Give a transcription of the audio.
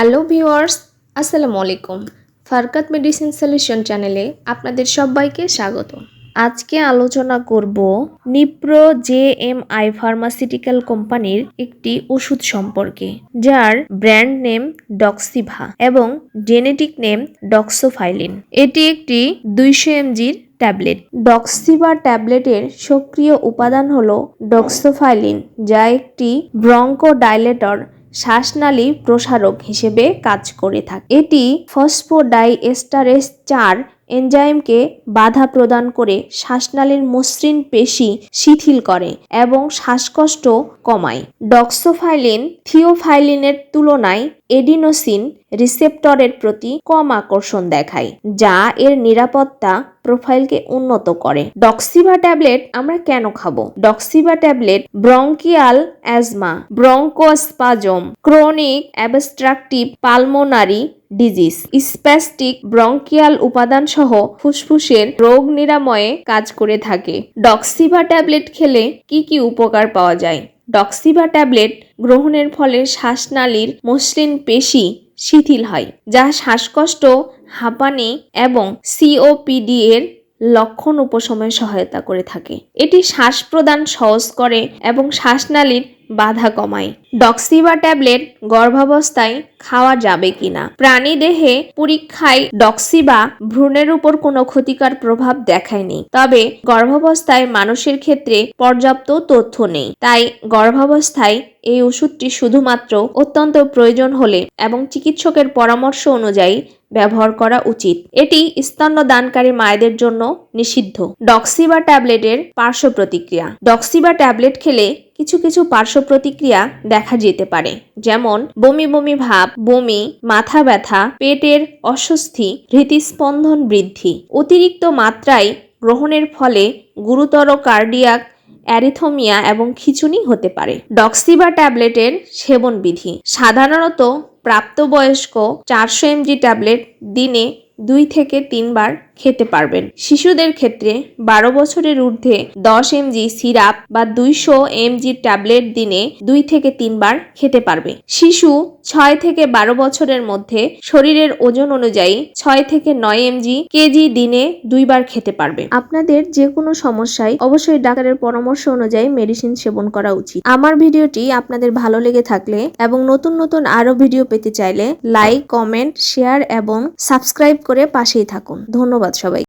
Hello viewers, আসসালামু আলাইকুম। ফারকাত medicine solution চ্যানেলে আপনাদের সবাইকে স্বাগত। আজকে আলোচনা করব Nipro J M I pharmaceutical কোম্পানির একটি ওষুধ সম্পর্কে, যার ব্র্যান্ড নেম ডক্সিভা এবং জেনেটিক নেম ডক্সোফাইলিন। এটি একটি দুইশো এমজির ট্যাবলেট। ডক্সিভা ট্যাবলেটের সক্রিয় উপাদান হলো ডক্সোফাইলিন, যা একটি ব্রঙ্কোডাইলেটর শ্বাসনালী প্রসারক হিসেবে কাজ করে থাকে। এটি ফসফোডাইএস্টারেস চার এনজাইমকে বাধা প্রদান করে শ্বাসনালীর মসৃণ পেশি শিথিল করে এবং শ্বাসকষ্ট কমায়। ডক্সোফাইলিন থিওফাইলিনের তুলনায় এডিনোসিন রিসেপ্টরের প্রতি কম আকর্ষণ দেখায়, যা এর নিরাপত্তা প্রোফাইলকে উন্নত করে। ডক্সিভা ট্যাবলেট আমরা কেন খাব? Doxiva tablet, bronchial asthma, bronchospasm, chronic obstructive pulmonary disease, spastic bronchial উপাদান সহ ফুসফুসের রোগ নিরাময়ে কাজ করে থাকে। ডক্সিভা ট্যাবলেট খেলে কি কি উপকার পাওয়া যায়? ডক্সিভা ট্যাবলেট গ্রহণের ফলে শ্বাসনালীর মসৃণ পেশি শিথিল হয়, যা শ্বাসকষ্ট, হাঁপানি এবং সিওপিডি এর লক্ষণ উপশমে সহায়তা করে থাকে। এটি শ্বাস প্রদান সহজ করে এবং শ্বাসনালীর বাধা কমায়। ডক্সিভা ট্যাবলেট গর্ভাবস্থায় খাওয়া যাবে কিনা? প্রাণী দেহে পরীক্ষায় ডক্সিবা ভ্রূণের উপর কোনো ক্ষতিকর প্রভাব দেখায়নি। তবে গর্ভাবস্থায় মানুষের ক্ষেত্রে পর্যাপ্ত তথ্য নেই। তাই গর্ভাবস্থায় এই ওষুধটি শুধুমাত্র অত্যন্ত প্রয়োজন হলে এবং চিকিৎসকের পরামর্শ অনুযায়ী ব্যবহার করা উচিত। এটি স্তন্যদানকারী মায়েদের জন্য নিষিদ্ধ। ডক্সিবা ট্যাবলেটের পার্শ্ব প্রতিক্রিয়া। ডক্সিবা ট্যাবলেট খেলে কিছু কিছু পার্শ্ব প্রতিক্রিয়া দেখা যেতে পারে। যেমন, বমি বমি ভাব, বমি, মাথা ব্যথা, পেটের অস্বস্তি, হৃতিস্পন্দন বৃদ্ধি। অতিরিক্ত মাত্রায় গ্রহণের ফলে গুরুতর কার্ডিয়াক অ্যারিথোমিয়া এবং খিঁচুনি হতে পারে। ডক্সিবা ট্যাবলেটের সেবন বিধি সাধারণত প্রাপ্তবয়স্ক চারশো এমজি ট্যাবলেট দিনে দুই থেকে তিনবার খেতে পারবেন। শিশুদের ক্ষেত্রে বারো বছরের ঊর্ধ্বে দশ এমজি সিরাপ বা দুইশো এমজি ট্যাবলেট দিনে দুই থেকে তিনবার খেতে পারবে। শিশু ছয় থেকে বারো বছরের মধ্যে শরীরের ওজন অনুযায়ী ছয় থেকে নয় এমজি কেজি দিনে দুইবার খেতে পারবে। আপনাদের যে কোনো সমস্যায় অবশ্যই ডাক্তারের পরামর্শ অনুযায়ী মেডিসিন সেবন করা উচিত। আমার ভিডিওটি আপনাদের ভালো লেগে থাকলে এবং নতুন নতুন আরও ভিডিও পেতে চাইলে লাইক, কমেন্ট, শেয়ার এবং সাবস্ক্রাইব করে পাশেই থাকুন। ধন্যবাদ সবাই